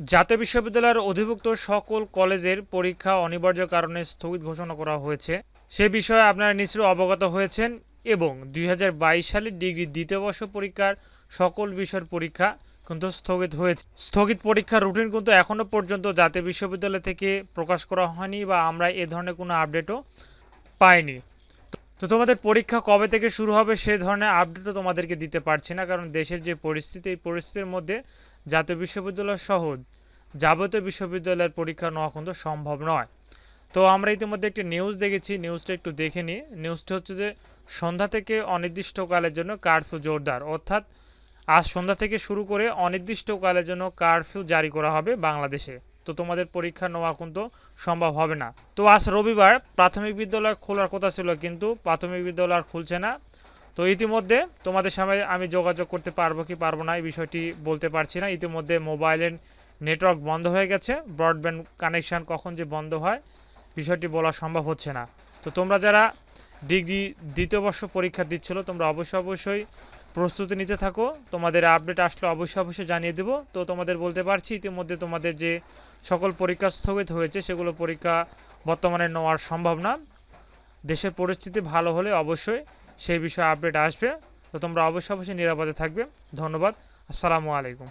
জাতীয় বিশ্ববিদ্যালয়ের অধিভুক্ত সকল কলেজের পরীক্ষা অনিবার্য কারণে স্থগিত ঘোষণা করা হয়েছে। সে বিষয়ে আপনারা নিশ্চয়ই অবগত হয়েছেন এবং দুই হাজার বাইশ সালের ডিগ্রি দ্বিতীয় বর্ষ পরীক্ষার সকল বিষয়ের পরীক্ষা কিন্তু স্থগিত হয়েছে। স্থগিত পরীক্ষার রুটিন কিন্তু এখনও পর্যন্ত জাতীয় বিশ্ববিদ্যালয় থেকে প্রকাশ করা হয়নি বা আমরা এ ধরনের কোনো আপডেটও পাইনি। তো তোমাদের পরীক্ষা কবে থেকে শুরু হবে সে ধরনের আপডেটও তোমাদেরকে দিতে পারছি না, কারণ দেশের যে পরিস্থিতি, এই পরিস্থিতির মধ্যে জাতীয় বিশ্ববিদ্যালয় সহ যাবতীয় বিশ্ববিদ্যালয়ের পরীক্ষা নেওয়া কিন্তু সম্ভব নয়। তো আমরা ইতিমধ্যে একটি নিউজ দেখেছি নিউজটা একটু দেখে নিই। নিউজটা হচ্ছে যে, সন্ধ্যা থেকে অনির্দিষ্টকালের জন্য কারফিউ জোরদার। অর্থাৎ আজ সন্ধ্যা থেকে শুরু করে অনির্দিষ্টকালের জন্য কারফিউ জারি করা হবে বাংলাদেশে। তো তোমাদের পরীক্ষা নেওয়া কিন্তু সম্ভব হবে না। তো আজ রবিবার প্রাথমিক বিদ্যালয় খোলার কথা ছিল কিন্তু প্রাথমিক বিদ্যালয় আর খুলছে না। তো ইতিমধ্যে তোমাদের সামনে আমি যোগাযোগ করতে পারব কি পারব না এই বিষয়টি বলতে পারছি না। ইতিমধ্যে মোবাইলের নেটওয়ার্ক বন্ধ হয়ে গেছে ব্রডব্যান্ড কানেকশান কখন যে বন্ধ হয় বিষয়টি বলা সম্ভব হচ্ছে না। তো তোমরা যারা ডিগ্রি দ্বিতীয় বর্ষ পরীক্ষা দিচ্ছিল, তোমরা অবশ্যই অবশ্যই প্রস্তুতি নিতে থাকো। তোমাদের আপডেট আসলে অবশ্যই অবশ্যই জানিয়ে দেবো। তো তোমাদের বলতে পারছি, ইতিমধ্যে তোমাদের যে সকল পরীক্ষা স্থগিত হয়েছে, সেগুলো পরীক্ষা বর্তমানে নেওয়ার সম্ভব না। দেশের পরিস্থিতি ভালো হলে অবশ্যই সেই বিষয়ে আপডেট আসবে। তো তোমরা অবশ্যই অবশ্যই নিরাপদে থাকবে। ধন্যবাদ। আসসালামু আলাইকুম।